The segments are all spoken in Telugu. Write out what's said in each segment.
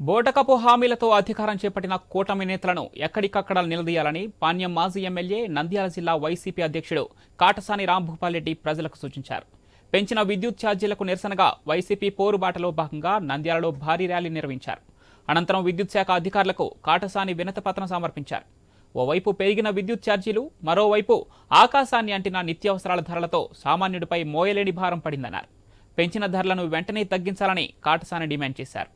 బోటకపు హామీలతో అధికారం చేపట్టిన కూటమి నేతలను ఎక్కడికక్కడ నిలదీయాలని పాణ్యం మాజీ ఎమ్మెల్యే నంద్యాల జిల్లా వైసీపీ అధ్యక్షుడు కాటసాని రాంభూపాల్ రెడ్డి ప్రజలకు సూచించారు. పెంచిన విద్యుత్ ఛార్జీలకు నిరసనగా వైసీపీ పోరుబాటలో భాగంగా నంద్యాలలో భారీ ర్యాలీ నిర్వహించారు. అనంతరం విద్యుత్ శాఖ అధికారులకు కాటసాని వినతపత్రం సమర్పించారు. ఓవైపు పెరిగిన విద్యుత్ ఛార్జీలు మరోవైపు ఆకాశాన్ని అంటిన నిత్యావసరాల ధరలతో సామాన్యుడిపై మోయలేని భారం పడిందన్నారు. పెంచిన ధరలను వెంటనే తగ్గించాలని కాటసాని డిమాండ్ చేశారు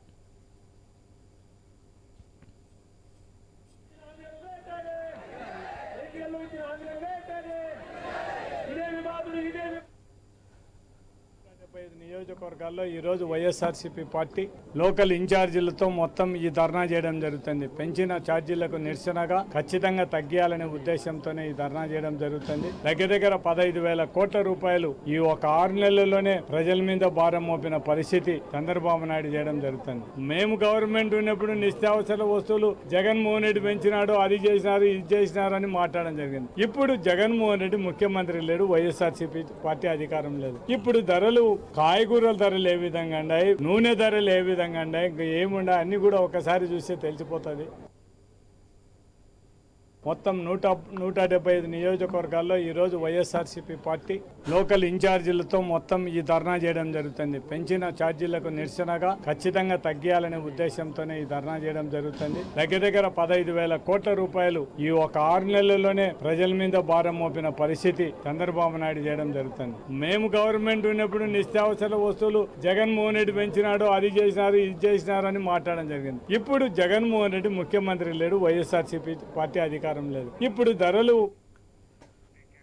డెబ్బై ఐదు నియోజకవర్గాల్లో ఈరోజు వైఎస్ఆర్సీపీ పార్టీ లోకల్ ఇన్ఛార్జీలతో మొత్తం ఈ ధర్నా చేయడం జరుగుతుంది. పెంచిన ఛార్జీలకు నిరసనగా ఖచ్చితంగా తగ్గియాలనే ఉద్దేశంతోనే ఈ ధర్నా చేయడం జరుగుతుంది. దగ్గర దగ్గర పదహైదు వేల కోట్ల రూపాయలు ఈ ఒక ఆరు నెలల్లోనే ప్రజల మీద భారం మోపిన పరిస్థితి చంద్రబాబు నాయుడు చేయడం జరుగుతుంది. మేము గవర్నమెంట్ ఉన్నప్పుడు నిత్యావసర వస్తువులు జగన్మోహన్ రెడ్డి పెంచినాడు అది చేసినారు ఇది చేసినారు అని మాట్లాడడం జరిగింది. ఇప్పుడు జగన్మోహన్ రెడ్డి ముఖ్యమంత్రి లేడు వైఎస్ఆర్సీపీ పార్టీ అధికారం లేదు. ఇప్పుడు ధరలు కాయగూరల ధరలు ఏ విధంగా ఉన్నాయి? నూనె ధరలు ఏ విధంగా ఉన్నాయి? ఇంకా ఏముండ అన్ని కూడా ఒకసారి చూస్తే తెలిసిపోతుంది. మొత్తం నూట నూట డెబ్బై ఐదు నియోజకవర్గాల్లో ఈరోజు వైఎస్ఆర్సీపీ పార్టీ లోకల్ ఇన్ఛార్జీలతో మొత్తం ఈ ధర్నా చేయడం జరుగుతుంది. పెంచిన ఛార్జీలకు నిరసనగా ఖచ్చితంగా తగ్గియాలనే ఉద్దేశంతోనే ఈ ధర్నా చేయడం జరుగుతుంది. దగ్గర దగ్గర పదహైదు వేల కోట్ల రూపాయలు ఈ ఒక ఆరు నెలల్లోనే ప్రజల మీద భారం మోపిన పరిస్థితి చంద్రబాబు నాయుడు చేయడం జరుగుతుంది. మేము గవర్నమెంట్ ఉన్నప్పుడు నిత్యావసర వస్తువులు జగన్మోహన్ రెడ్డి పెంచినాడు అది చేసినారు ఇది చేసినారు అని మాట్లాడడం జరిగింది. ఇప్పుడు జగన్మోహన్ రెడ్డి ముఖ్యమంత్రి లేడు వైఎస్ఆర్సీపీ పార్టీ అధికారం లేదు. ఇప్పుడు ధరలు